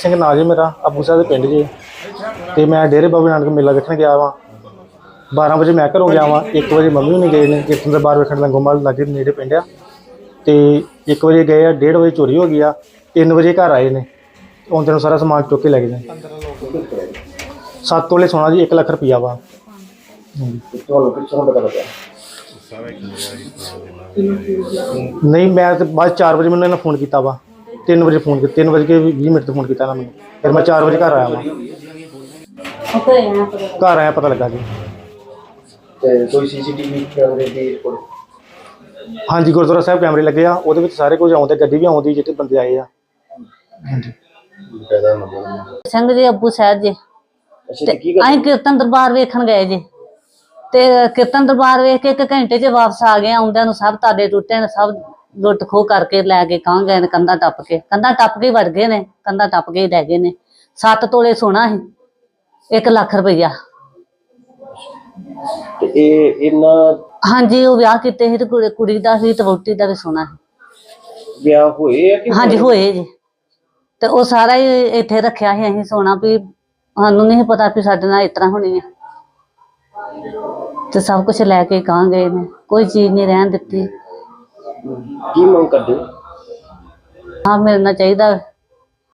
ਸਿੰਘ ਨਾਂ ਜੀ ਮੇਰਾ, ਅਬੂ ਸਾਹਿਬ ਦੇ ਪਿੰਡ ਜੀ। ਤੇ ਮੈਂ ਡੇਰੇ ਬਾਬੇ ਨਾਨਕ ਮੇਲਾ ਵੇਖਣ ਗਿਆ ਵਾਂ। 12 ਵਜੇ ਮੈਂ ਘਰੋਂ ਗਿਆ ਵਾਂ 1 ਵਜੇ ਮੰਮੀ ਹੁਣੀ ਗਏ ਨੇ ਕੀਰਤਨ ਦਰਬਾਰ ਵੇਖਣ ਲੰਗੋਮਾਲ ਲਾਗੇ ਨੇੜੇ ਪਿੰਡ ਆ। ਤੇ 1 ਵਜੇ ਗਏ ਆ 1:30 ਵਜੇ ਚੋਰੀ ਹੋ ਗਈ ਆ 3 ਵਜੇ ਘਰ ਆਏ ਨੇ। ਆਉਂਦੇ ਨੂੰ ਸਾਰਾ ਸਮਾਨ ਚੁੱਕ ਕੇ ਲੈ ਗਏ ਨੇ 7 ਤੋਲੇ ਸੋਨਾ ਜੀ 1 ਲੱਖ ਰੁਪਈਆ ਵਾ। ਨਹੀਂ, ਮੈਂ ਤੇ ਬਾਅਦ 4 ਵਜੇ ਮੈਨੂੰ ਇਹਨਾਂ ਫੋਨ ਕੀਤਾ ਵਾ। 3 ਵਜੇ ਫੋਨ ਕੀਤਾ 3 ਵਜੇ ਕੇ 20 ਮਿੰਟ ਤੇ ਫੋਨ ਕੀਤਾ ਇਹਨਾਂ ਮੈਨੂੰ ਫਿਰ ਮੈਂ 4 ਵਜੇ ਘਰ ਆਇਆ ਵਾ। ਘਰ ਆਇਆ ਪਤਾ ਲੱਗਾ ਜੀ। ਤੇ ਕੋਈ ਸੀਸੀਟੀਵੀ ਕੈਮਰੇ ਦੀ ਰਿਪੋਰਟ? ਹਾਂਜੀ ਗੁਰਦੁਆਰਾ ਸਾਹਿਬ ਕੈਮਰੇ ਲੱਗੇ ਆ ਉਹਦੇ ਵਿੱਚ ਸਾਰੇ ਕੁਝ ਆਉਂਦੇ ਗੱਡੀ ਵੀ ਆਉਂਦੀ ਜਿਹੜੇ ਬੰਦੇ ਆਏ ਆ। ਪੈਦਾ ਸਿੰਘ ਜੀ ਅੱਬੂ ਸਾਹਿਬ ਜੀ। ਅੱਛਾ ਤੇ ਤੇ ਕੀ ਗੱਲ ਅਸੀਂ ਕੀਰਤਨ ਦਰਬਾਰ ਵੇਖਣ ਗਏ ਜੀ। ਤੇ ਕੀਰਤਨ ਦਰਬਾਰ ਵੇਖ ਕੇ ਇੱਕ ਘੰਟੇ 'ਚ ਵਾਪਸ ਆ ਗਏ ਆਉਂਦਿਆਂ ਨੂੰ ਸਭ ਤਾਲੇ ਟੁੱਟੇ ਨੇ ਸਭ ਲੁੱਟ ਖੋਹ ਕਰਕੇ ਲੈ ਕੇ ਕਾਂ ਗਏ ਨੇ ਕੰਧਾਂ ਟੱਪ ਕੇ। ਕੰਧਾਂ ਟੱਪ ਕੇ ਵੜ ਗਏ ਨੇ ਕੰਧਾਂ ਟੱਪ ਕੇ ਹੀ ਲੈ ਗਏ ਨੇ। 7 ਤੋਲੇ ਸੋਨਾ ਸੀ 1 ਲੱਖ ਰੁਪਈਆ। ਤੇ ਇਹ ਇਹਨਾਂ ਹਾਂਜੀ ਉਹ ਵਿਆਹ ਕੀਤੇ ਸੀ ਤੇ ਕੁੜੀ- ਕੁੜੀ ਦਾ ਸੀ ਤੇ ਵਹੁਟੀ ਦਾ ਵੀ ਸੋਨਾ ਸੀ। ਵਿਆਹ ਹੋਏ ਆ ਕਿ ਹਾਂਜੀ ਹੋਏ? ਜੀ। ਤੇ ਉਹ ਸਾਰਾ ਹੀ ਇੱਥੇ ਰੱਖਿਆ ਸੀ ਅਸੀਂ ਸੋਨਾ ਵੀ ਸਾਨੂੰ ਨਹੀਂ ਪਤਾ ਵੀ ਸਾਡੇ ਨਾਲ ਇਸ ਤਰ੍ਹਾਂ ਹੋਣੀ ਹੈ ਤੇ ਸਭ ਕੁਝ ਲੈ ਕੇ ਕਾਂ ਗਏ ਨੇ ਕੋਈ ਚੀਜ਼ ਨਹੀਂ ਰਹਿਣ ਦਿੱਤੀ। ਕੀ ਮੰਗ ਕਰਦੇ ਹੋ? ਹਾਂ ਮਿਲਣਾ ਚਾਹੀਦਾ